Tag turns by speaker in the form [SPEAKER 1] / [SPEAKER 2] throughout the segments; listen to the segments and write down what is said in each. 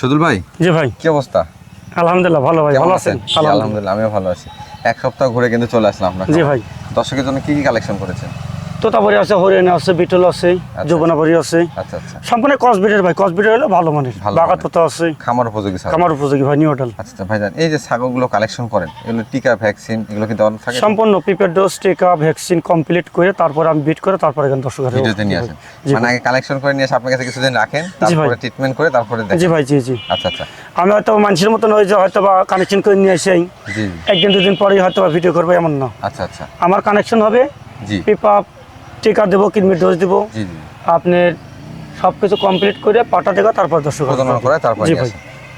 [SPEAKER 1] সদুল ভাই
[SPEAKER 2] জি ভাই।
[SPEAKER 1] কি অবস্থা?
[SPEAKER 2] আলহামদুলিল্লাহ ভালো ভাই ভালো
[SPEAKER 1] আছেন? আলহামদুলিল্লাহ আমিও ভালো আছি। এক সপ্তাহ ঘুরে কিন্তু চলে আসলাম আপনার
[SPEAKER 2] জি ভাই।
[SPEAKER 1] দর্শকের জন্য কি কি কালেকশন করেছেন?
[SPEAKER 2] তোতাপুরি আছে হরিয়ানা আছে বিটল আছে যৌবনাপুরি আছে।
[SPEAKER 1] আচ্ছা আচ্ছা।
[SPEAKER 2] সম্পূর্ণ কসবিটের ভাই কসবিটের হলো ভালো মানের।
[SPEAKER 1] ভালো
[SPEAKER 2] বাগা
[SPEAKER 1] মানের।
[SPEAKER 2] তোতা আছে।
[SPEAKER 1] খামার উপযোগী
[SPEAKER 2] কামার উপযোগী ভাই নিউ হোটেল
[SPEAKER 1] আচ্ছা আচ্ছা ভাইজান এই যে ছাগলগুলো কালেকশন করেন এগুলো টিকা ভ্যাকসিন এগুলো কি দেওয়ানো থাকে?
[SPEAKER 2] সম্পূর্ণ প্রিপেড ডোজ টিকা ভ্যাকসিন কমপ্লিট করে তারপরে আমি বিট করে তারপরে এখানে দর্শক
[SPEAKER 1] ভিডিওতে নিয়ে আসেন। মানে আগে কালেকশন করে নিয়ে এসে আপনার কাছে কিছুদিন রাখেন। তারপরে ট্রিটমেন্ট করে তারপরে
[SPEAKER 2] জি ভাই জি জি।
[SPEAKER 1] আচ্ছা আচ্ছা।
[SPEAKER 2] আমি হয়তো মানুষের মতন ওই যে হয়তো বা কানেকশন করে নিয়ে
[SPEAKER 1] জি।
[SPEAKER 2] একদিন দুদিন পরেই হয়তো ভিডিও করব এমন না।
[SPEAKER 1] আচ্ছা আচ্ছা।
[SPEAKER 2] আমার কানেকশন হবে
[SPEAKER 1] জি।
[SPEAKER 2] পিপা টিকা দেবো কিডনি ডোজ দেবো। আপনার সব কিছু কমপ্লিট করে পাটা দেখা তারপর দর্শক
[SPEAKER 1] করে তারপরে
[SPEAKER 2] জি ভাই।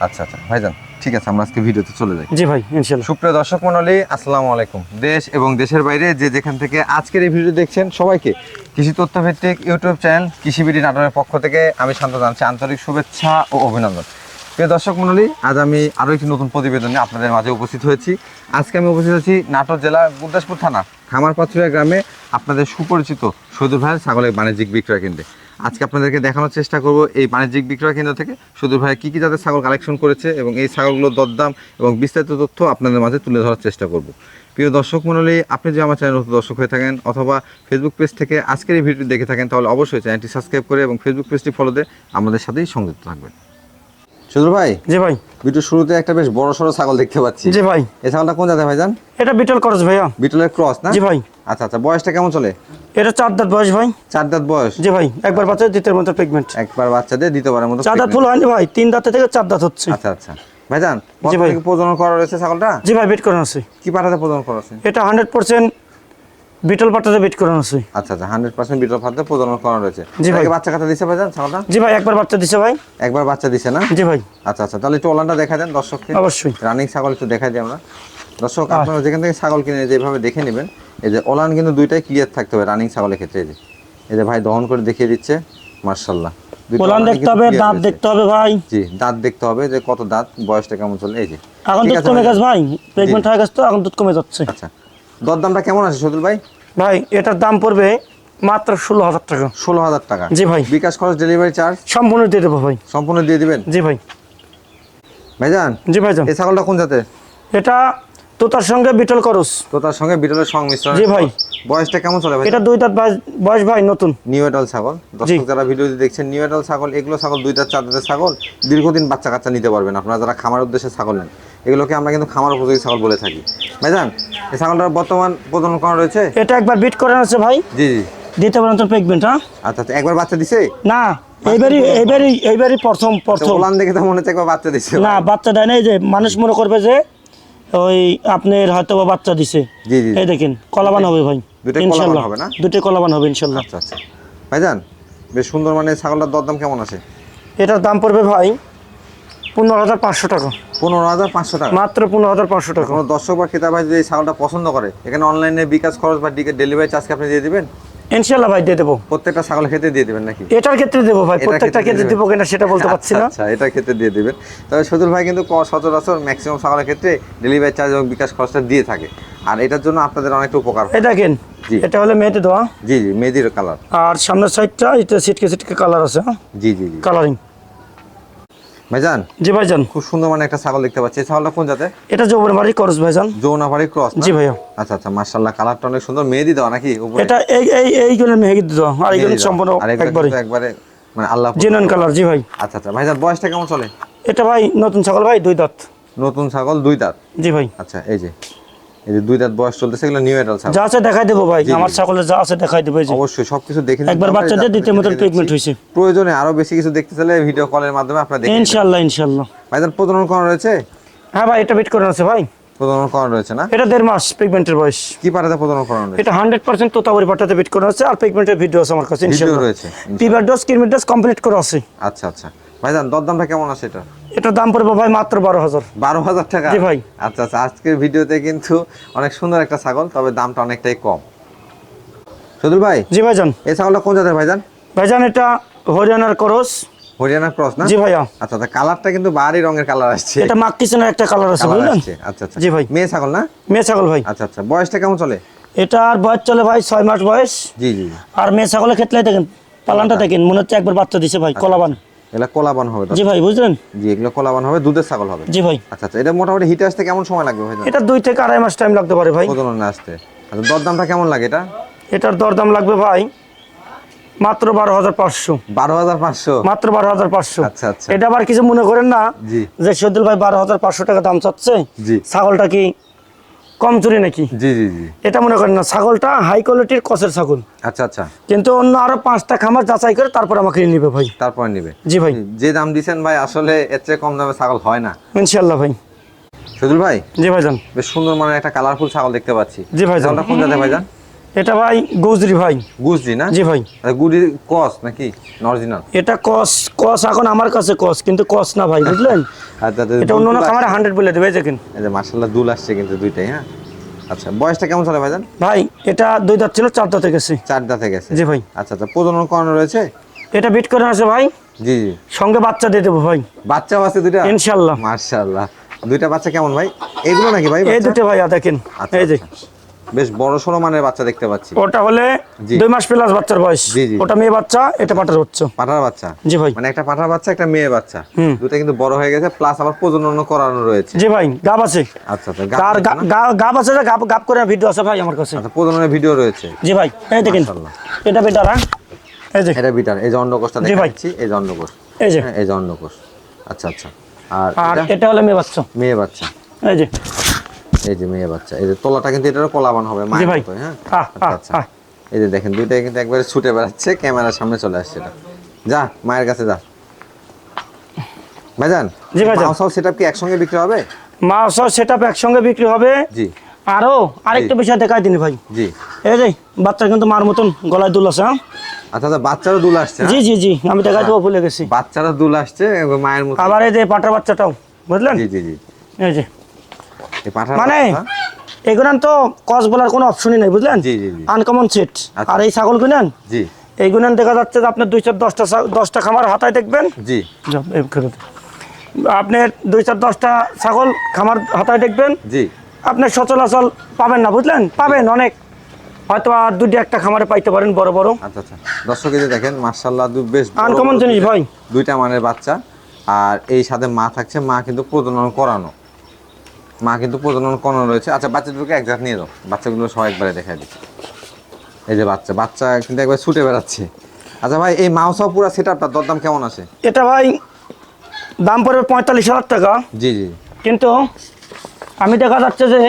[SPEAKER 1] আচ্ছা আচ্ছা। ভাইজান ঠিক আছে আমরা আজকে ভিডিওতে চলে যাই।
[SPEAKER 2] জি ভাই ইনশাল্লাহ।
[SPEAKER 1] সুপ্রিয় দর্শক মণ্ডলী আসসালামু আলাইকুম। দেশ এবং দেশের বাইরে যে যেখান থেকে আজকের এই ভিডিও দেখছেন সবাইকে কৃষি তথ্যভিত্তিক ইউটিউব চ্যানেল কৃষিবিডি নাটনের পক্ষ থেকে আমি শান্ত জানছি। আন্তরিক শুভেচ্ছা ও অভিনন্দন। প্রিয় দর্শক মণ্ডলী আজ আমি আরও একটি নতুন প্রতিবেদনে আপনাদের মাঝে উপস্থিত হয়েছি। আজকে আমি উপস্থিত হয়েছি নাটোর জেলা গুরদাসপুর থানা, খামারপাথুরিয়া গ্রামে আপনাদের সুপরিচিত সৈদুর ভাইয়ের ছাগলের বাণিজ্যিক বিক্রয় কেন্দ্রে। আজকে আপনাদেরকে দেখানোর চেষ্টা করব এই বাণিজ্যিক বিক্রয় কেন্দ্র থেকে সৈদুর ভাই কী কী জাতের ছাগল কালেকশন করেছে এবং এই ছাগলগুলোর দরদাম এবং বিস্তারিত তথ্য আপনাদের মাঝে তুলে ধরার চেষ্টা করব। প্রিয় দর্শক মণ্ডলী আপনি যদি আমার চ্যানেল দর্শক হয়ে থাকেন অথবা ফেসবুক পেজ থেকে আজকের এই ভিডিও দেখে থাকেন, তাহলে অবশ্যই চ্যানেলটি সাবস্ক্রাইব করে এবং ফেসবুক পেজটি ফলো দিয়ে আমাদের সাথেই সংযুক্ত থাকবেন। সৈদুর ভাই?
[SPEAKER 2] জি ভাই।
[SPEAKER 1] ভিডিও শুরুতে একটা বেশ বড় সড়ো ছাগল দেখতে পাচ্ছি।
[SPEAKER 2] জি ভাই।
[SPEAKER 1] এই ছাগলটা কোন জাতের ভাইজান?
[SPEAKER 2] এটা বিটল খরচ ভাইয়া।
[SPEAKER 1] বিটলের ক্রস না?
[SPEAKER 2] জি ভাই।
[SPEAKER 1] আচ্ছা আচ্ছা বয়সটা কেমন চলে?
[SPEAKER 2] এটা চার দাঁত বয়স ভাই।
[SPEAKER 1] চার দাঁত বয়স?
[SPEAKER 2] জি ভাই একবার বাচ্চা দ্বিতীয় মতো পিগমেন্ট
[SPEAKER 1] একবার বাচ্চাদের দ্বিতীয়বারের মতো
[SPEAKER 2] চার দাঁত ফুল হয়নি ভাই তিন দাঁতে থেকে চার দাঁত হচ্ছে।
[SPEAKER 1] আচ্ছা আচ্ছা। ভাইজান
[SPEAKER 2] জি ভাই।
[SPEAKER 1] প্রজনন করা রয়েছে ছাগলটা?
[SPEAKER 2] জি ভাই বিট করানো আছে।
[SPEAKER 1] কি পাঠাতে প্রজনন করা আছে?
[SPEAKER 2] এটা হান্ড্রেড পার্সেন্ট বিটল পাটাতে বিট করানো আছে।
[SPEAKER 1] আচ্ছা আচ্ছা হান্ড্রেড পার্সেন্ট বিটল ফাতে প্রজনন করা রয়েছে।
[SPEAKER 2] জি ভাই।
[SPEAKER 1] বাচ্চা কাটা দিছে ছাগলটা?
[SPEAKER 2] জি ভাই একবার বাচ্চা দিছে ভাই।
[SPEAKER 1] একবার বাচ্চা দিছে না?
[SPEAKER 2] জি ভাই।
[SPEAKER 1] আচ্ছা আচ্ছা তাহলে একটু ওলানটা দেখা দেন দর্শককে।
[SPEAKER 2] অবশ্যই।
[SPEAKER 1] রানিং ছাগল একটু দিই আমরা। দর্শক আপনারা যেখান থেকে ছাগল কিনে যেভাবে দেখে নেবেন। এই যে ওলান কিন্তু দুইটাই ক্লিয়ার থাকতে হবে রানিং ছাগলের ক্ষেত্রে এই যে। এই যে ভাই দহন করে দেখিয়ে দিচ্ছে মার্শাল্লাহ
[SPEAKER 2] পোলান দেখতে হবে দাঁত দেখতে হবে ভাই।
[SPEAKER 1] জি দাঁত দেখতে হবে যে কত দাঁত বয়সটা কেমন চলে এই যে।
[SPEAKER 2] এখন দুধ কমে গেছে ভাই হয়ে গেছে তো এখন দুধ কমে যাচ্ছে।
[SPEAKER 1] আচ্ছা দরদামটা কেমন আছে সদুল ভাই?
[SPEAKER 2] ভাই এটার দাম পড়বে মাত্র ষোলো হাজার টাকা।
[SPEAKER 1] ষোলো হাজার টাকা।
[SPEAKER 2] জি ভাই।
[SPEAKER 1] বিকাশ খরচ ডেলিভারি চার্জ
[SPEAKER 2] সম্পূর্ণ দিয়ে দেবো ভাই।
[SPEAKER 1] সম্পূর্ণ দিয়ে দিবেন?
[SPEAKER 2] জি ভাই।
[SPEAKER 1] ভাইজান?
[SPEAKER 2] জি ভাই যান
[SPEAKER 1] এই ছাগলটা কোন জাতের?
[SPEAKER 2] এটা তোতার সঙ্গে বিটল করস।
[SPEAKER 1] তোতার সঙ্গে বিটলের সংমিশ্রণ।
[SPEAKER 2] জি ভাই।
[SPEAKER 1] বয়সটা কেমন চলে ভাই
[SPEAKER 2] এটা দুই দাঁত বয়স- ভাই নতুন।
[SPEAKER 1] নিউ এডাল ছাগল। দর্শক যারা ভিডিও দেখছেন নিউ এডাল ছাগল এগুলো ছাগল দুই দাঁত চার দাঁতের ছাগল দীর্ঘদিন বাচ্চা কাচ্চা নিতে পারবেন আপনারা যারা খামার উদ্দেশ্যে ছাগল নেন। এগুলোকে আমরা কিন্তু খামার উপযোগী ছাগল বলে থাকি। ভাইজান এই ছাগলটার বর্তমান প্রজনন করা রয়েছে?
[SPEAKER 2] এটা একবার বিট করে আছে ভাই।
[SPEAKER 1] জি জি।
[SPEAKER 2] দিতে পারেন তো প্রেগনেন্ট হ্যাঁ?
[SPEAKER 1] আচ্ছা আচ্ছা একবার বাচ্চা দিছে?
[SPEAKER 2] না এইবারই এইবারই এইবারই প্রথম প্রথম।
[SPEAKER 1] ওলান দেখে তো মনে হচ্ছে একবার বাচ্চা দিছে
[SPEAKER 2] না বাচ্চা দেয় নাই যে মানুষ মনে করবে যে ওই আপনার হয়তো বাচ্চা দিছে।
[SPEAKER 1] জি জি
[SPEAKER 2] এই দেখেন কলাবান হবে ভাই
[SPEAKER 1] দুটো কলাবান হবে না?
[SPEAKER 2] দুটো কলাবান হবে ইনশাল্লাহ।
[SPEAKER 1] আচ্ছা আচ্ছা। ভাইজান বেশ সুন্দর মানে ছাগলটার দরদাম কেমন আছে?
[SPEAKER 2] এটার দাম পড়বে ভাই পনেরো হাজার পাঁচশো টাকা।
[SPEAKER 1] পনেরো হাজার পাঁচশো টাকা?
[SPEAKER 2] মাত্র পনেরো হাজার পাঁচশো টাকা।
[SPEAKER 1] কোনো দর্শক বা ক্রেতা ভাই যদি এই ছাগলটা পছন্দ করে এখানে অনলাইনে বিকাশ খরচ বা ডেলিভারি চার্জ আপনি দিয়ে দিবেন?
[SPEAKER 2] ইনশাল্লাহ ভাই দিয়ে দেবো।
[SPEAKER 1] প্রত্যেকটা ছাগলের ক্ষেত্রে দিয়ে দিবেন নাকি?
[SPEAKER 2] এটার ক্ষেত্রে দেবো ভাই প্রত্যেকটা
[SPEAKER 1] ক্ষেত্রে।
[SPEAKER 2] দেবো কিনা সেটা বলতে পারছি না।
[SPEAKER 1] আচ্ছা এটার ক্ষেত্রে দিয়ে দিবেন। তবে সদুল ভাই কিন্তু ক- সচরাচর ম্যাক্সিমাম ছাগলের ক্ষেত্রে ডেলিভারি চার্জ এবং বিকাশ খরচটা দিয়ে থাকে। আর এটার জন্য আপনাদের অনেকটা উপকার
[SPEAKER 2] এই দেখেন
[SPEAKER 1] জি।
[SPEAKER 2] এটা হলো মেয়েতে দেওয়া
[SPEAKER 1] জি জি মেহেদির কালার
[SPEAKER 2] আর সামনের সাইডটা এটা সিটকে সিটকে কালার আছে হ্যাঁ?
[SPEAKER 1] জি জি
[SPEAKER 2] কালারিং
[SPEAKER 1] ভাইজান?
[SPEAKER 2] জি ভাইজান।
[SPEAKER 1] খুব সুন্দর মানে একটা ছাগল দেখতে পাচ্ছি। এই ছাগলটা কোন জাতে
[SPEAKER 2] এটা যৌবন ক্রস করস ভাইজান।
[SPEAKER 1] যৌনাপাড়ি ক্রস
[SPEAKER 2] জি ভাইয়া।
[SPEAKER 1] আচ্ছা আচ্ছা মার্শাল্লাহ কালারটা অনেক সুন্দর। মেহেদি দেওয়া নাকি উপরে?
[SPEAKER 2] এটা এই এই এইগুলো মেহেদি দেওয়া। আর এইগুলো সম্পূর্ণ একবারে।
[SPEAKER 1] একবারে মানে আল্লাহ
[SPEAKER 2] জেনুইন কালার জি ভাই।
[SPEAKER 1] আচ্ছা আচ্ছা ভাইজান বয়সটা কেমন চলে?
[SPEAKER 2] এটা ভাই নতুন ছাগল ভাই দুই দাঁত।
[SPEAKER 1] নতুন ছাগল দুই দাঁত?
[SPEAKER 2] জি ভাই।
[SPEAKER 1] আচ্ছা এই যে। এই যে দুই দাঁত বয়স চলতেছে এগুলো নিউ এডাল ছাগল।
[SPEAKER 2] যা আছে দেখাই দেবো ভাই আমার। ছাগলের যা আছে দেখাই দেবো
[SPEAKER 1] অবশ্যই সবকিছু দেখে
[SPEAKER 2] একবার বাচ্চাদের দ্বিতীয় মতন হয়েছে।
[SPEAKER 1] প্রয়োজনে আরও বেশি কিছু দেখতে চাইলে ভিডিও কলের মাধ্যমে আপনারা দেখে নেবেন।
[SPEAKER 2] ইনশাল্লাহ ইনশাল্লাহ।
[SPEAKER 1] ভাইজান প্রজনন করা রয়েছে?
[SPEAKER 2] হ্যাঁ ভাই এটা বিট করে আছে ভাই।
[SPEAKER 1] প্রজনন রয়েছে না?
[SPEAKER 2] এটা দেড় মাস পিগমেন্টের বয়স।
[SPEAKER 1] কি পাটাতে প্রজনন করানো রয়েছে?
[SPEAKER 2] এটা হান্ড্রেড পার্সেন্ট তোতাবরি পাটাতে বিট করা আছে আর পিগমেন্টের ভিডিও আছে আমার কাছে
[SPEAKER 1] ভিডিও রয়েছে
[SPEAKER 2] পিবার ডোজ কিরমির ডোজ কমপ্লিট করা আছে।
[SPEAKER 1] আচ্ছা আচ্ছা। ভাইজান দরদামটা কেমন আছে এটা
[SPEAKER 2] এটার দাম পড়বে ভাই মাত্র বারো হাজার।
[SPEAKER 1] বারো হাজার টাকা?
[SPEAKER 2] জি ভাই।
[SPEAKER 1] আচ্ছা আচ্ছা আজকের ভিডিওতে কিন্তু অনেক সুন্দর একটা ছাগল তবে দামটা অনেকটাই কম। সদুল ভাই?
[SPEAKER 2] জি ভাইজান।
[SPEAKER 1] এই ছাগলটা কোন জাতের ভাইজান?
[SPEAKER 2] ভাইজান এটা হরিয়ানার করস।
[SPEAKER 1] হরিয়ানা ক্রস না?
[SPEAKER 2] জি ভাইয়া।
[SPEAKER 1] আচ্ছা আচ্ছা কালারটা কিন্তু বাহারি রঙের কালার আসছে।
[SPEAKER 2] এটা মাক কিচেনের একটা কালার আছে বুঝলেন?
[SPEAKER 1] আচ্ছা আচ্ছা।
[SPEAKER 2] জি ভাই।
[SPEAKER 1] মেয়ে ছাগল না?
[SPEAKER 2] মেয়ে ছাগল ভাই।
[SPEAKER 1] আচ্ছা আচ্ছা বয়সটা কেমন চলে?
[SPEAKER 2] এটার বয়স চলে ভাই ছয় মাস বয়স।
[SPEAKER 1] জি জি
[SPEAKER 2] আর মেয়ে ছাগলের ক্ষেত্রে দেখেন পালানটা দেখেন মনে হচ্ছে একবার বাচ্চা দিছে ভাই কলাবান।
[SPEAKER 1] এগুলো কোলাবান হবে
[SPEAKER 2] জি ভাই বুঝলেন?
[SPEAKER 1] জি এগুলো কোলাবান হবে দুধের ছাগল হবে।
[SPEAKER 2] জি ভাই।
[SPEAKER 1] আচ্ছা আচ্ছা এটা মোটামুটি হিটে আসতে কেমন সময় লাগবে ভাইজান?
[SPEAKER 2] এটা দুই থেকে আড়াই মাস টাইম লাগতে পারে ভাই।
[SPEAKER 1] প্রজননে আসতে? আচ্ছা দরদামটা কেমন লাগে এটা?
[SPEAKER 2] এটার দরদাম লাগবে ভাই মাত্র বারো হাজার পাঁচশো।
[SPEAKER 1] বারো হাজার পাঁচশো?
[SPEAKER 2] মাত্র বারো হাজার পাঁচশো।
[SPEAKER 1] আচ্ছা, আচ্ছা।
[SPEAKER 2] এটা আবার কিছু মনে করেন না যে সদুল ভাই বারো হাজার পাঁচশো টাকা দাম চাচ্ছে। ছাগলটা কি কম চুরি নাকি?
[SPEAKER 1] জি জি জি।
[SPEAKER 2] এটা মনে করেন না ছাগলটা হাই কোয়ালিটির কসের ছাগল।
[SPEAKER 1] আচ্ছা আচ্ছা।
[SPEAKER 2] কিন্তু অন্য আরও পাঁচটা খামার যাচাই করে তারপর আমাকে নিবে ভাই।
[SPEAKER 1] তারপর নিবে?
[SPEAKER 2] জি ভাই।
[SPEAKER 1] যে দাম দিছেন ভাই আসলে এর চেয়ে কম দামে ছাগল হয় না।
[SPEAKER 2] ইনশাআল্লাহ ভাই।
[SPEAKER 1] সুদুল ভাই?
[SPEAKER 2] জি ভাইজান।
[SPEAKER 1] বেশ সুন্দর মানে একটা কালারফুল ছাগল দেখতে পাচ্ছি।
[SPEAKER 2] জি ভাইজান।
[SPEAKER 1] কোন জাতের ভাইজান?
[SPEAKER 2] এটা ভাই গুজরি ভাই।
[SPEAKER 1] গুজরি না?
[SPEAKER 2] জি ভাই।
[SPEAKER 1] আচ্ছা, গুড়ির কস নাকি? অরিজিনাল
[SPEAKER 2] এটা কস কস এখন আমার কাছে কস কিন্তু কস না ভাই বুঝলেন?
[SPEAKER 1] আচ্ছা
[SPEAKER 2] এটা অন্য অন্য খামারে হান্ড্রেড বলে দেবে দেখেন।
[SPEAKER 1] এই যে মার্শাল্লাহ দুল আসছে কিন্তু দুইটাই হ্যাঁ? আচ্ছা বয়সটা কেমন চলে ভাইজান?
[SPEAKER 2] ভাই এটা দুই দাঁত ছিল চার দাঁতে গেছে।
[SPEAKER 1] চার দাঁতে গেছে।
[SPEAKER 2] জি ভাই।
[SPEAKER 1] আচ্ছা আচ্ছা প্রজনন করানো রয়েছে?
[SPEAKER 2] এটা বিট করে আছে ভাই।
[SPEAKER 1] জি জি।
[SPEAKER 2] সঙ্গে বাচ্চা দিয়ে দেবো ভাই।
[SPEAKER 1] বাচ্চাও আছে দুইটা?
[SPEAKER 2] ইনশাল্লাহ
[SPEAKER 1] মার্শাল্লাহ দুইটা বাচ্চা কেমন ভাই? এগুলো নাকি ভাই
[SPEAKER 2] এই দুটো ভাই দেখেন।
[SPEAKER 1] আচ্ছা,
[SPEAKER 2] এই যে।
[SPEAKER 1] বেশ বড় সড়ো মানের বাচ্চা দেখতে পাচ্ছি।
[SPEAKER 2] ওটা হলে দুই মাস প্লাস বাচ্চার বয়স। ওটা মেয়ে বাচ্চা এটা পাটার বাচ্চা।
[SPEAKER 1] পাঠার বাচ্চা?
[SPEAKER 2] জি ভাই।
[SPEAKER 1] মানে একটা পাঠার বাচ্চা একটা মেয়ে বাচ্চা। দুটো কিন্তু বড় হয়ে গেছে প্লাস আবার প্রজনন করানো রয়েছে।
[SPEAKER 2] জি ভাই গাব আছে।
[SPEAKER 1] আচ্ছা
[SPEAKER 2] তার
[SPEAKER 1] গাব
[SPEAKER 2] আছে গাব গাব করে ভিডিও আছে ভাই আমার কাছে।
[SPEAKER 1] আচ্ছা প্রজননের ভিডিও রয়েছে।
[SPEAKER 2] জি ভাই এই দেখেন। এটা বেটার হ্যাঁ? এই যে।
[SPEAKER 1] এটা বিটার এই যে অন্ডকোষটা। দেখাচ্ছি এই যে অন্ডকোষ
[SPEAKER 2] এই যে।
[SPEAKER 1] হ্যাঁ, এই যে অন্ডকোষ আচ্ছা আচ্ছা। আর এটা
[SPEAKER 2] হলে মেয়ে বাচ্চা।
[SPEAKER 1] মেয়ে বাচ্চা।
[SPEAKER 2] এই যে।
[SPEAKER 1] এই যে মেয়ে বাচ্চা। এই যে তোলাটা কিন্তু এটারও কলাবান হবে মায়ের হ্যাঁ? আচ্ছা আচ্ছা। এই যে দেখেন দুইটাই কিন্তু একবারে ছুটে বেড়াচ্ছে ক্যামেরার সামনে চলে আসছে এটা। যা মায়ের কাছে যা। ভাইজান
[SPEAKER 2] জি ভাইজান।
[SPEAKER 1] সেটআপ কি একসঙ্গে বিক্রি হবে?
[SPEAKER 2] মা সব সেট একসঙ্গে বিক্রি হবে।
[SPEAKER 1] জি।
[SPEAKER 2] আরও আরেকটা বিষয় দেখাই দিন ভাই।
[SPEAKER 1] জি।
[SPEAKER 2] এই যে বাচ্চা কিন্তু মার মতন গলায় দুল আছে হ্যাঁ?
[SPEAKER 1] আচ্ছা আচ্ছা বাচ্চারও দুল আসছে
[SPEAKER 2] জি জি জি আমি দেখাই দেবো ভুলে গেছি।
[SPEAKER 1] বাচ্চারও দুল আসছে মায়ের মতো
[SPEAKER 2] আবার এই যে পাটার বাচ্চাটাও বুঝলেন?
[SPEAKER 1] জি জি জি।
[SPEAKER 2] এই যে। মানে এগুলান তো কস বলার কোনো অপশনই নেই বুঝলেন। আনকমন সেট
[SPEAKER 1] আচ্ছা।
[SPEAKER 2] আর এই ছাগল গুনেন
[SPEAKER 1] জি।
[SPEAKER 2] এই দেখা যাচ্ছে যে আপনার দুই চার দশটা দশটা খামার হাতায় দেখবেন।
[SPEAKER 1] জি।
[SPEAKER 2] আপনার দুই চার দশটা ছাগল খামার হাতায় দেখবেন।
[SPEAKER 1] জি।
[SPEAKER 2] আপনি সচলাচল পাবেন না বুঝলেন? পাবেন অনেক। হয়তো আর দুটি একটা খামারে পাইতে পারেন বড় বড়।
[SPEAKER 1] আচ্ছা আচ্ছা। দর্শক এই দেখেন মার্শাল্লাহ বেশ
[SPEAKER 2] আনকমন জিনিস ভাই।
[SPEAKER 1] দুইটা মানের বাচ্চা। আর এই সাথে মা থাকছে মা কিন্তু প্রজনন করানো। মা কিন্তু প্রজনন করানো রয়েছে। আচ্ছা বাচ্চাগুলোকে এক জাত নিয়ে যাও বাচ্চাগুলো সব একবারে দেখা দিচ্ছে এই যে বাচ্চা বাচ্চা কিন্তু একবার ছুটে বেড়াচ্ছে। আচ্ছা ভাই এই মাউসাও পুরো সেট আপটা দরদাম কেমন আছে?
[SPEAKER 2] এটা ভাই দাম পড়বে পঁয়তাল্লিশ হাজার টাকা।
[SPEAKER 1] জি জি।
[SPEAKER 2] কিন্তু আমি দেখা যাচ্ছে যে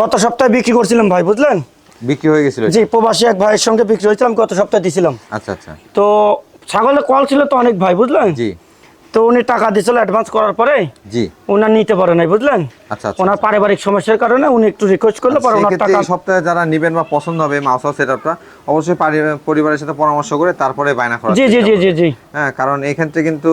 [SPEAKER 2] গত সপ্তাহে বিক্রি করছিলাম ভাই বুঝলেন?
[SPEAKER 1] বিক্রি হয়ে গেছিল।
[SPEAKER 2] জি প্রবাসী এক ভাইয়ের সঙ্গে বিক্রি হয়েছিল আমি গত সপ্তাহে দিছিলাম।
[SPEAKER 1] আচ্ছা আচ্ছা।
[SPEAKER 2] তো ছাগলের কল ছিল তো অনেক ভাই বুঝলেন?
[SPEAKER 1] জি।
[SPEAKER 2] তো উনি টাকা দিয়েছিল অ্যাডভান্স করার পরে
[SPEAKER 1] জি।
[SPEAKER 2] ওনার নিতে পারে নাই বুঝলেন?
[SPEAKER 1] আচ্ছা আচ্ছা
[SPEAKER 2] ওনার পারিবারিক সমস্যার কারণে উনি একটু রিকোয়েস্ট করল পরে ওনার টাকা
[SPEAKER 1] সপ্তাহে যারা নেবেন বা পছন্দ হবে মাউসাও সেট আপটা অবশ্যই পরিবারের সাথে পরামর্শ করে তারপরে বায়না করা
[SPEAKER 2] জি জি জি জি জি।
[SPEAKER 1] হ্যাঁ কারণ এক্ষেত্রে কিন্তু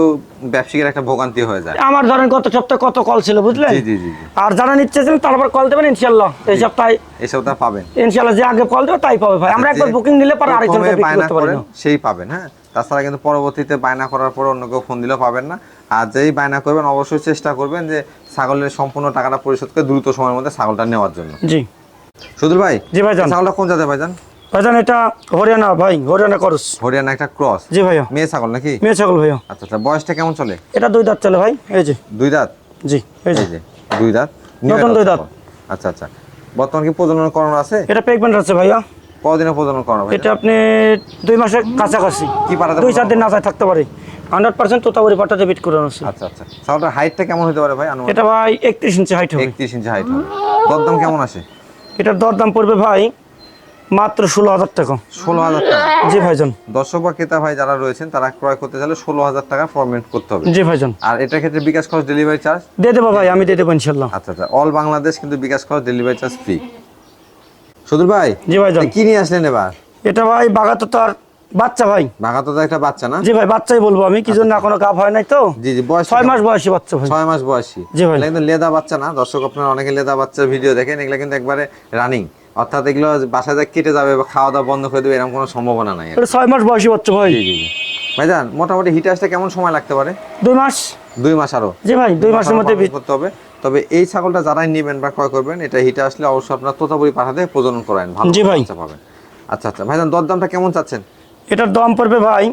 [SPEAKER 1] ব্যবসায়ীর একটা ভোগান্তি হয়ে যায়।
[SPEAKER 2] আমার ধরেন গত সপ্তাহে কত কল ছিল বুঝলেন?
[SPEAKER 1] জি জি জি
[SPEAKER 2] আর যারা নিচ্ছেন তারপর কল দেবেন ইনশাল্লাহ এই সপ্তাহে
[SPEAKER 1] এই সপ্তাহে পাবেন।
[SPEAKER 2] ইনশাল্লাহ যে আগে কল দেবে তাই পাবে ভাই। আমরা একবার বুকিং নিলে পরে আরেকজনকে
[SPEAKER 1] প্রথমে
[SPEAKER 2] বিক্রি
[SPEAKER 1] বায়না
[SPEAKER 2] করতে পারি
[SPEAKER 1] সেই পাবেন হ্যাঁ। তাছাড়া কিন্তু পরবর্তীতে বায়না করার পর অন্য কেউ ফোন দিলেও পাবেন না। আর যেই বায়না করবেন অবশ্যই চেষ্টা করবেন যে ছাগলের সম্পূর্ণ টাকাটা পরিশোধ করে দ্রুত সময়ের মধ্যে ছাগলটা নেওয়ার জন্য।
[SPEAKER 2] জি।
[SPEAKER 1] সুদূর ভাই
[SPEAKER 2] জি ভাইজান।
[SPEAKER 1] ছাগলটা কোন জাতের ভাইজান?
[SPEAKER 2] ভাইজান এটা হরিয়ানা ভাই হরিয়ানা করস।
[SPEAKER 1] হরিয়ানা একটা ক্রস।
[SPEAKER 2] জি ভাইয়া।
[SPEAKER 1] মেয়ে ছাগল নাকি?
[SPEAKER 2] মেয়ে ছাগল ভাইয়া।
[SPEAKER 1] আচ্ছা আচ্ছা বয়সটা কেমন চলে?
[SPEAKER 2] এটা দুই দাঁত চলে ভাই এই যে।
[SPEAKER 1] দুই দাঁত?
[SPEAKER 2] জি এই যে।
[SPEAKER 1] দুই দাঁত।
[SPEAKER 2] নতুন দুই দাঁত।
[SPEAKER 1] আচ্ছা আচ্ছা। বর্তমান কি প্রজনন করানো আছে?
[SPEAKER 2] এটা প্রেগনেন্ট আছে ভাইয়া।
[SPEAKER 1] কদিনে প্রজনন করানো ভাই
[SPEAKER 2] এটা আপনি দুই মাসের কাছাকাছি।
[SPEAKER 1] কি পাঠাতে
[SPEAKER 2] দুই চার দিন নাচায় থাকতে পারে। হান্ড্রেড পার্সেন্ট তোতাবরি পাটাতে বিট করে আছে
[SPEAKER 1] আচ্ছা আচ্ছা। ছাগলটার হাইটটা কেমন হতে পারে ভাই?
[SPEAKER 2] এটা ভাই একত্রিশ ইঞ্চি হাইট হবে।
[SPEAKER 1] একত্রিশ ইঞ্চি হাইট হবে। দরদাম কেমন আসে
[SPEAKER 2] এটার দরদাম পড়বে ভাই মাত্র ষোলো হাজার টাকা।
[SPEAKER 1] ষোলো হাজার টাকা?
[SPEAKER 2] জি ভাইজান।
[SPEAKER 1] দর্শক বা ক্রেতা ভাই যারা রয়েছেন তারা ক্রয় করতে চাইলে ষোলো হাজার টাকা পেমেন্ট করতে হবে।
[SPEAKER 2] জি ভাইজান।
[SPEAKER 1] আর এটার ক্ষেত্রে বিকাশ খরচ ডেলিভারি চার্জ
[SPEAKER 2] দিয়ে দেবো ভাই আমি দিয়ে দেবো ইনশাল্লাহ।
[SPEAKER 1] আচ্ছা আচ্ছা। অল বাংলাদেশ কিন্তু বিকাশ খরচ ডেলিভারি চার্জ ফ্রি সদুর ভাই
[SPEAKER 2] জি ভাইজান
[SPEAKER 1] কি নিয়ে আসলেন এবার?
[SPEAKER 2] এটা ভাই বাগাতো তো আর বাচ্চা ভাই।
[SPEAKER 1] বাঘাতো তো একটা বাচ্চা না?
[SPEAKER 2] জি ভাই বাচ্চাই বলব আমি কি জন্য এখনও কাপ হয় নাই তো?
[SPEAKER 1] জি জি বয়স
[SPEAKER 2] ছয় মাস বয়সী বাচ্চা ভাই।
[SPEAKER 1] ছয় মাস বয়সী।
[SPEAKER 2] জি ভাই।
[SPEAKER 1] কিন্তু লেদা বাচ্চা না দর্শক আপনারা অনেকে লেদা বাচ্চার ভিডিও দেখেন এগুলো কিন্তু একবারে রানিং অর্থাৎ এগুলো বাসায় যা কেটে যাবে বা খাওয়া দাওয়া বন্ধ করে দেবে এরকম কোনো সম্ভাবনা নাই
[SPEAKER 2] এটা ছয় মাস বয়সী বাচ্চা ভাই।
[SPEAKER 1] জি জি ভাইজান মোটামুটি হিট আসতে কেমন সময় লাগতে পারে?
[SPEAKER 2] দুই মাস।
[SPEAKER 1] দুই মাস আরও।
[SPEAKER 2] জি ভাই দুই মাসের মধ্যে
[SPEAKER 1] করতে হবে। তবে এই ছাগলটা যারাই নেবেন বা ক্রয় করবেন এটা হিটে আসলে অবশ্যই আপনার তোতাপুরি পাঠাতে প্রজনন করেন ভালো
[SPEAKER 2] জি ভাই।
[SPEAKER 1] বাচ্চা পাবেন। আচ্ছা আচ্ছা। ভাইজান দরদামটা কেমন চাচ্ছেন?
[SPEAKER 2] এটার দাম পড়বে ভাই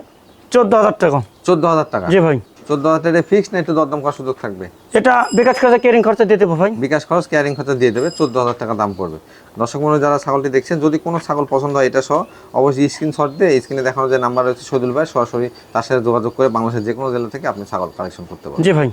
[SPEAKER 2] চোদ্দ হাজার টাকা।
[SPEAKER 1] চোদ্দ হাজার টাকা?
[SPEAKER 2] জি ভাই।
[SPEAKER 1] চোদ্দ হাজার টাকা ফিক্স না একটু দরদাম করার সুযোগ থাকবে?
[SPEAKER 2] এটা বিকাশ কাছে কেয়ারিং খরচা দিয়ে দেবো ভাই।
[SPEAKER 1] বিকাশ খরচ ক্যারিং খরচা দিয়ে দেবে চোদ্দ হাজার টাকা দাম পড়বে। দর্শক মনে যারা ছাগলটি দেখছেন যদি কোনো ছাগল পছন্দ হয় এটা সহ অবশ্যই স্ক্রিনশট দিয়ে স্ক্রিনে দেখানো যে নাম্বার রয়েছে সদুল ভাই সরাসরি তার সাথে যোগাযোগ করে বাংলাদেশের যে কোনো জেলা থেকে আপনি ছাগল কালেকশন করতে পারবেন।
[SPEAKER 2] জি ভাই।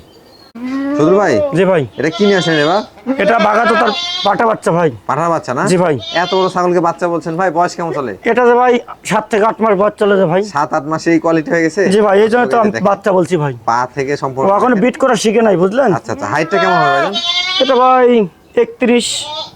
[SPEAKER 1] সদুল ভাই?
[SPEAKER 2] জি ভাই।
[SPEAKER 1] এটা কি নিয়ে আসেন এবার
[SPEAKER 2] এটা বাগাতো তার পাটা বাচ্চা ভাই।
[SPEAKER 1] পাঠার বাচ্চা না?
[SPEAKER 2] জি ভাই।
[SPEAKER 1] এত বড় ছাগলকে বাচ্চা বলছেন ভাই বয়স কেমন চলে?
[SPEAKER 2] এটা যে ভাই সাত থেকে আট মাস বয়স চলে যে ভাই।
[SPEAKER 1] সাত আট মাসে এই কোয়ালিটি হয়ে গেছে?
[SPEAKER 2] জি ভাই এই জন্য তো আমি বাচ্চা বলছি ভাই।
[SPEAKER 1] পা থেকে সম্পূর্ণ
[SPEAKER 2] এখন বিট করা শিখে নাই বুঝলেন?
[SPEAKER 1] আচ্ছা আচ্ছা হাইটটা কেমন হবে
[SPEAKER 2] এটা ভাই একত্রিশ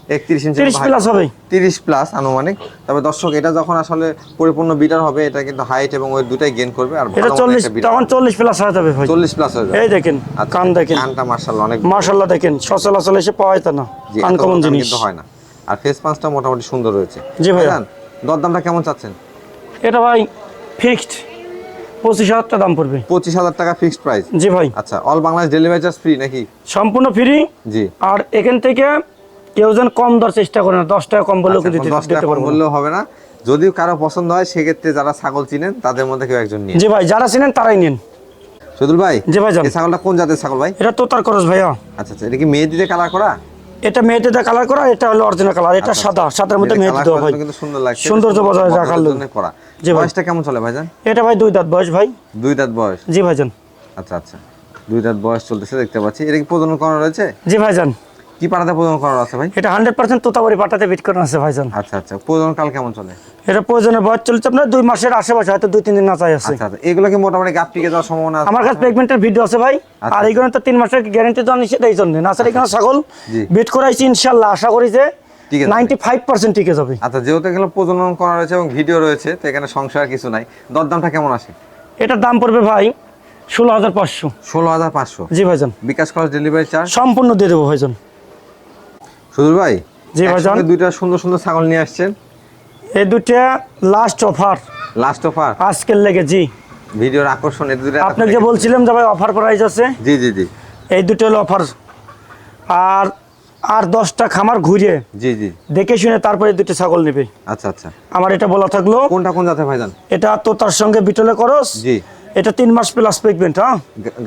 [SPEAKER 1] একত্রিশ ইঞ্চি
[SPEAKER 2] 30 plus হবে।
[SPEAKER 1] তিরিশ প্লাস আনুমানিক। তবে দর্শক এটা যখন আসলে পরিপূর্ণ বিটার হবে এটা কিন্তু হাইট এবং ওই দুটাই গেন করবে আর
[SPEAKER 2] এটা চল্লিশ তখন চল্লিশ প্লাস হয়ে যাবে ভাই।
[SPEAKER 1] চল্লিশ প্লাস হয়ে যাবে।
[SPEAKER 2] এই দেখেন
[SPEAKER 1] আচ্ছা,
[SPEAKER 2] কান দেখেন
[SPEAKER 1] কানটা মার্শাল্লাহ অনেক
[SPEAKER 2] মার্শাল্লাহ দেখেন সচলাচল এসে পাওয়া যেত না। আনকমন জিনিস।
[SPEAKER 1] কিন্তু হয় না। আর ফেস পাঁচটা মোটামুটি সুন্দর রয়েছে।
[SPEAKER 2] জি।
[SPEAKER 1] ভাইজান, দরদামটা কেমন চাচ্ছেন?
[SPEAKER 2] এটা ভাই ফিক্সড পঁচিশ হাজার টাকা দাম পড়বে।
[SPEAKER 1] পঁচিশ হাজার টাকা ফিক্সড প্রাইস
[SPEAKER 2] জি ভাই।
[SPEAKER 1] আচ্ছা all Bangladesh delivery charge free নাকি?
[SPEAKER 2] সম্পূর্ণ ফ্রি
[SPEAKER 1] জি।
[SPEAKER 2] আর এখান থেকে কেউ যেন কম দর চেষ্টা করে না দশ টাকা কম বললেও
[SPEAKER 1] আচ্ছা,
[SPEAKER 2] কিন্তু
[SPEAKER 1] দশ টাকা কম বললেও হবে না। যদি কারও পছন্দ হয় সেক্ষেত্রে যারা ছাগল চিনেন তাদের মধ্যে কেউ একজন নিয়ে
[SPEAKER 2] জি ভাই যারা চিনেন তারাই নিন।
[SPEAKER 1] সদুল ভাই
[SPEAKER 2] জি ভাইজান।
[SPEAKER 1] এই ছাগলটা কোন জাতের ছাগল ভাই?
[SPEAKER 2] এটা তোতার খরচ ভাইয়া।
[SPEAKER 1] আচ্ছা আচ্ছা এটা কি মেয়ে দিতে কালার করা?
[SPEAKER 2] এটা মেয়েদের কালার করা এটা হলো অরিজিনাল কালার এটা সাদা সাদার মধ্যে মেহেদি দেওয়া ভাই
[SPEAKER 1] কিন্তু সুন্দর লাগছে
[SPEAKER 2] সৌন্দর্য বজায় রাখার
[SPEAKER 1] জন্য করা
[SPEAKER 2] জি ভাই।
[SPEAKER 1] বয়সটা কেমন চলে ভাইজান?
[SPEAKER 2] এটা ভাই দুই দাঁত বয়স ভাই।
[SPEAKER 1] দুই দাঁত বয়স?
[SPEAKER 2] জি ভাইজান।
[SPEAKER 1] আচ্ছা আচ্ছা। দুই দাঁত বয়স চলতেছে দেখতে পাচ্ছি। এটা কি প্রজনন করা রয়েছে?
[SPEAKER 2] জি ভাইজান।
[SPEAKER 1] কি করানো আছে ভাই?
[SPEAKER 2] এটা হান্ড্রেড পার্সেন্ট তোতাবাড়ি পাটাতে বিট করানো আছে ভাইজান।
[SPEAKER 1] আচ্ছা আচ্ছা। কাল কেমন চলে?
[SPEAKER 2] এটা বয়স চলছে আপনার দুই মাসের আশেপাশে হয়তো দুই তিন দিন নাচাই আছে।
[SPEAKER 1] আচ্ছা আচ্ছা। এগুলো কি মোটামুটি গাপ টিকে যাওয়ার সম্ভাবনা আছে?
[SPEAKER 2] আমার কাছে ভিডিও আছে ভাই।
[SPEAKER 1] আচ্ছা।
[SPEAKER 2] আর এইগুলো তো তিন মাসের গ্যারেন্টি সেটাই জন্য নাচার এখানে ছাগল বিট করাইছি ইনশাল্লাহ। আশা করি যে
[SPEAKER 1] আছে।
[SPEAKER 2] টিকে যাবে।
[SPEAKER 1] আচ্ছা যেহেতু এগুলো প্রজনন করা রয়েছে এবং ভিডিও রয়েছে তো এখানে সংশয় কিছু নাই। দরদামটা কেমন আসে
[SPEAKER 2] এটার দাম পড়বে ভাই ষোলো হাজার পাঁচশো।
[SPEAKER 1] ষোলো হাজার পাঁচশো।
[SPEAKER 2] জি ভাইজান।
[SPEAKER 1] বিকাশ খরচ ডেলিভারি চার্জ
[SPEAKER 2] সম্পূর্ণ দিয়ে দেবো ভাইজান।
[SPEAKER 1] সুদূর ভাই?
[SPEAKER 2] জি ভাইজান।
[SPEAKER 1] দুইটা সুন্দর সুন্দর ছাগল নিয়ে আসছেন।
[SPEAKER 2] এই দুটা লাস্ট অফার
[SPEAKER 1] লাস্ট অফার
[SPEAKER 2] আজকের লেগে জি।
[SPEAKER 1] ভিডিওর আকর্ষণ এই দুইটা
[SPEAKER 2] আপনাকে যে বলছিলাম যে ভাই অফার প্রাইস আছে
[SPEAKER 1] জি জি জি।
[SPEAKER 2] এই দুটো হলো অফার আর আর দশটা খামার ঘুরে
[SPEAKER 1] জি জি।
[SPEAKER 2] দেখে শুনে তারপরে দুটো ছাগল নেবে।
[SPEAKER 1] আচ্ছা আচ্ছা।
[SPEAKER 2] আমার এটা বলা থাকল
[SPEAKER 1] কোনটা কোন জাতের ভাইজান?
[SPEAKER 2] এটা তো তার সঙ্গে বিটলে করস
[SPEAKER 1] জি।
[SPEAKER 2] এটা তিন মাস প্লাস প্রেগনেন্ট হ্যাঁ?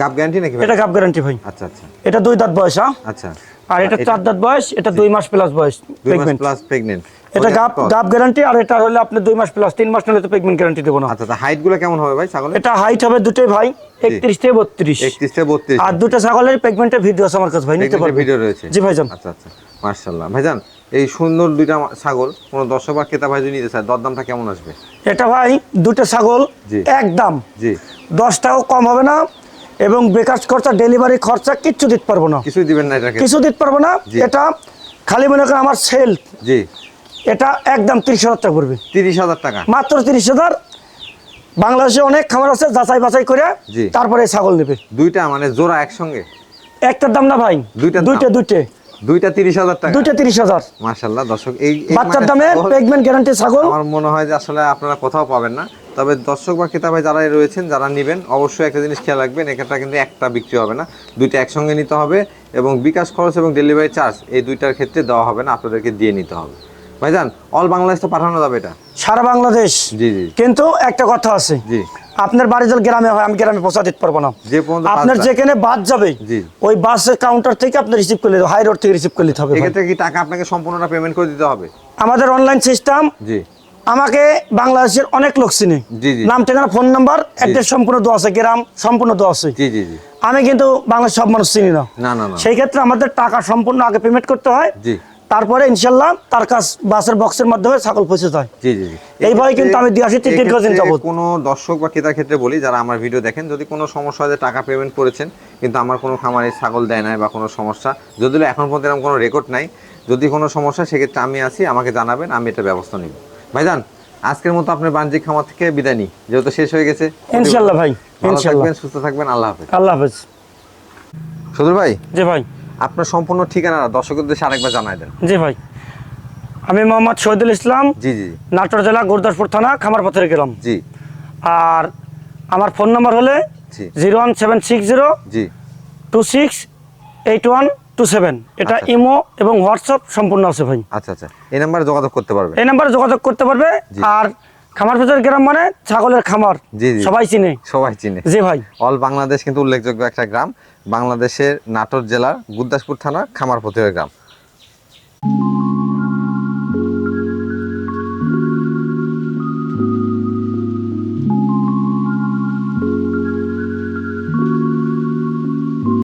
[SPEAKER 1] গাপ গ্যারান্টি নাকি
[SPEAKER 2] এটা গাপ গ্যারান্টি ভাই।
[SPEAKER 1] আচ্ছা আচ্ছা।
[SPEAKER 2] এটা দুই দাঁত বয়স হ্যাঁ?
[SPEAKER 1] আচ্ছা।
[SPEAKER 2] আর এটা চার দাঁত বয়স এটা দুই মাস প্লাস বয়স প্রেগনেন্ট
[SPEAKER 1] প্লাস প্রেগনেন্ট
[SPEAKER 2] এটা গাপ গাপ গ্যারান্টি আর এটা হলে আপনি দুই মাস প্লাস তিন মাস নিলে তো প্রেগনেন্ট গ্যারান্টি দেবো না।
[SPEAKER 1] আচ্ছা হাইটগুলো কেমন হবে ভাই ছাগলের?
[SPEAKER 2] এটা হাইট হবে দুটোই ভাই একত্রিশ থেকে বত্রিশ।
[SPEAKER 1] একত্রিশ থেকে বত্রিশ।
[SPEAKER 2] আর দুটো ছাগলের প্রেগনেন্টের ভিডিও আছে আমার কাছে ভাই নিতে পারবেন।
[SPEAKER 1] ভিডিও রয়েছে।
[SPEAKER 2] জি ভাইজান।
[SPEAKER 1] আচ্ছা আচ্ছা মার্শাল্লাহ ভাইজান এই সুন্দর দুইটা ছাগল কোন দর্শক বা ক্রেতা ভাই যদি নিতে চায় দরদামটা কেমন আসবে?
[SPEAKER 2] এটা ভাই দুটো ছাগল একদম।
[SPEAKER 1] জি।
[SPEAKER 2] দশ টাকাও কম হবে না এবং বেকার খরচা ডেলিভারি খরচা কিচ্ছু দিতে পারব না।
[SPEAKER 1] কিছু দিবেন না এটাকে।
[SPEAKER 2] কিছু দিতে পারব না। এটা খালি মনে করেন আমার সেল
[SPEAKER 1] জি।
[SPEAKER 2] এটা একদম তিরিশ হাজার টাকা পড়বে।
[SPEAKER 1] তিরিশ হাজার টাকা।
[SPEAKER 2] মাত্র তিরিশ হাজার। বাংলাদেশে অনেক খামার আছে যাচাই বাছাই করে। তারপরে ছাগল নেবে।
[SPEAKER 1] দুইটা মানে জোড়া একসঙ্গে?
[SPEAKER 2] একটার দাম না ভাই?
[SPEAKER 1] দুইটা
[SPEAKER 2] দুইটা দুইটা।
[SPEAKER 1] দুইটা তিরিশ হাজার টাকা।
[SPEAKER 2] দুইটা তিরিশ হাজার।
[SPEAKER 1] মার্শাল্লাহ দর্শক এই
[SPEAKER 2] বাচ্চার
[SPEAKER 1] মানে
[SPEAKER 2] দামে প্রেগনেন্ট গ্যারান্টি ছাগল।
[SPEAKER 1] আমার মনে হয় যে আসলে আপনারা কোথাও পাবেন না। তবে দর্শক বা ক্রেতাভাই যারা রয়েছেন যারা নেবেন অবশ্যই একটা জিনিস খেয়াল রাখবেন এখানটা কিন্তু একটা বিক্রি হবে না। দুইটা একসঙ্গে নিতে হবে এবং বিকাশ খরচ এবং ডেলিভারি চার্জ এই দুইটার ক্ষেত্রে দেওয়া হবে না আপনাদেরকে দিয়ে নিতে হবে। ভাইজান অল বাংলাদেশ তো পাঠানো যাবে এটা?
[SPEAKER 2] সারা বাংলাদেশ?
[SPEAKER 1] জি জি।
[SPEAKER 2] কিন্তু একটা কথা আছে।
[SPEAKER 1] জি।
[SPEAKER 2] আপনার বাড়ি যদি গ্রামে হয় আমি গ্রামে পৌঁছা দিতে পারব না।
[SPEAKER 1] যে পর্যন্ত
[SPEAKER 2] আপনার যেখানে বাদ যাবে
[SPEAKER 1] জি।
[SPEAKER 2] ওই বাসের কাউন্টার থেকে আপনি রিসিভ করলে হাই রোড থেকে রিসিভ করলে হবে ভাই।
[SPEAKER 1] এক্ষেত্রে কি টাকা আপনাকে সম্পূর্ণটা পেমেন্ট করে দিতে হবে?
[SPEAKER 2] আমাদের অনলাইন সিস্টেম
[SPEAKER 1] জি।
[SPEAKER 2] আমাকে বাংলাদেশের অনেক লোক চিনে। নাম ঠিকানা ফোন নাম্বার অ্যাড্রেস সম্পূর্ণ দেওয়া আছে গ্রাম সম্পূর্ণ দেওয়া আছে।
[SPEAKER 1] জি জি জি।
[SPEAKER 2] আমি কিন্তু বাংলাদেশ সব মানুষ চিনি না।
[SPEAKER 1] না না না
[SPEAKER 2] সেই ক্ষেত্রে আমাদের টাকা সম্পূর্ণ আগে পেমেন্ট করতে হয়। তারপরে ইনশাল্লাহ তার কাছ বাসের বক্সের মাধ্যমে ছাগল পৌঁছে যায়।
[SPEAKER 1] জি জি জি।
[SPEAKER 2] এই ভয়ে কিন্তু আমি দিয়ে আসি তিন দিন যাবত।
[SPEAKER 1] কোনো দর্শক বা ক্রেতার ক্ষেত্রে বলি যারা আমার ভিডিও দেখেন যদি কোনো সমস্যা হয় টাকা পেমেন্ট করেছেন কিন্তু আমার কোনো খামারে ছাগল দেয় নাই বা কোনো সমস্যা যদিও এখন পর্যন্ত এরকম কোনো রেকর্ড নাই যদি কোনো সমস্যা সেক্ষেত্রে আমি আসি আমাকে জানাবেন আমি এটা ব্যবস্থা নিব। ভাইজান আজকের মতো আপনার বাণিজ্যিক খামার থেকে বিদায় নিই। যেহেতু শেষ হয়ে গেছে
[SPEAKER 2] ইনশাল্লাহ ভাই ইনশাল্লাহ
[SPEAKER 1] থাকবেন সুস্থ থাকবেন আল্লাহ হাফেজ।
[SPEAKER 2] আল্লাহ হাফেজ।
[SPEAKER 1] সদর ভাই
[SPEAKER 2] জি ভাই।
[SPEAKER 1] আপনার সম্পূর্ণ ঠিকানা দর্শকদের আরেকবার জানাই দেন।
[SPEAKER 2] জি ভাই। আমি মোহাম্মদ শহীদুল ইসলাম
[SPEAKER 1] জি জি।
[SPEAKER 2] নাটোর জেলা গুরদাসপুর থানা খামারপথের গ্রাম।
[SPEAKER 1] জি।
[SPEAKER 2] আর আমার ফোন নাম্বার হলে
[SPEAKER 1] জি।
[SPEAKER 2] Zero one seven six zero
[SPEAKER 1] জি।
[SPEAKER 2] Two six eight one two seven. এটা
[SPEAKER 1] আচ্ছা।
[SPEAKER 2] ইমো এবং হোয়াটসঅ্যাপ সম্পূর্ণ আছে ভাই।
[SPEAKER 1] আচ্ছা আচ্ছা। এই নাম্বারে যোগাযোগ করতে পারবে?
[SPEAKER 2] এই নাম্বারে যোগাযোগ করতে পারবে। আর খামার খামারপথের গ্রাম মানে ছাগলের খামার।
[SPEAKER 1] জি, জি।
[SPEAKER 2] সবাই চিনে।
[SPEAKER 1] সবাই চিনে।
[SPEAKER 2] জি ভাই।
[SPEAKER 1] অল বাংলাদেশ কিন্তু উল্লেখযোগ্য একটা গ্রাম। বাংলাদেশের নাটোর জেলার গুদাসপুর থানা খামারপথের গ্রাম।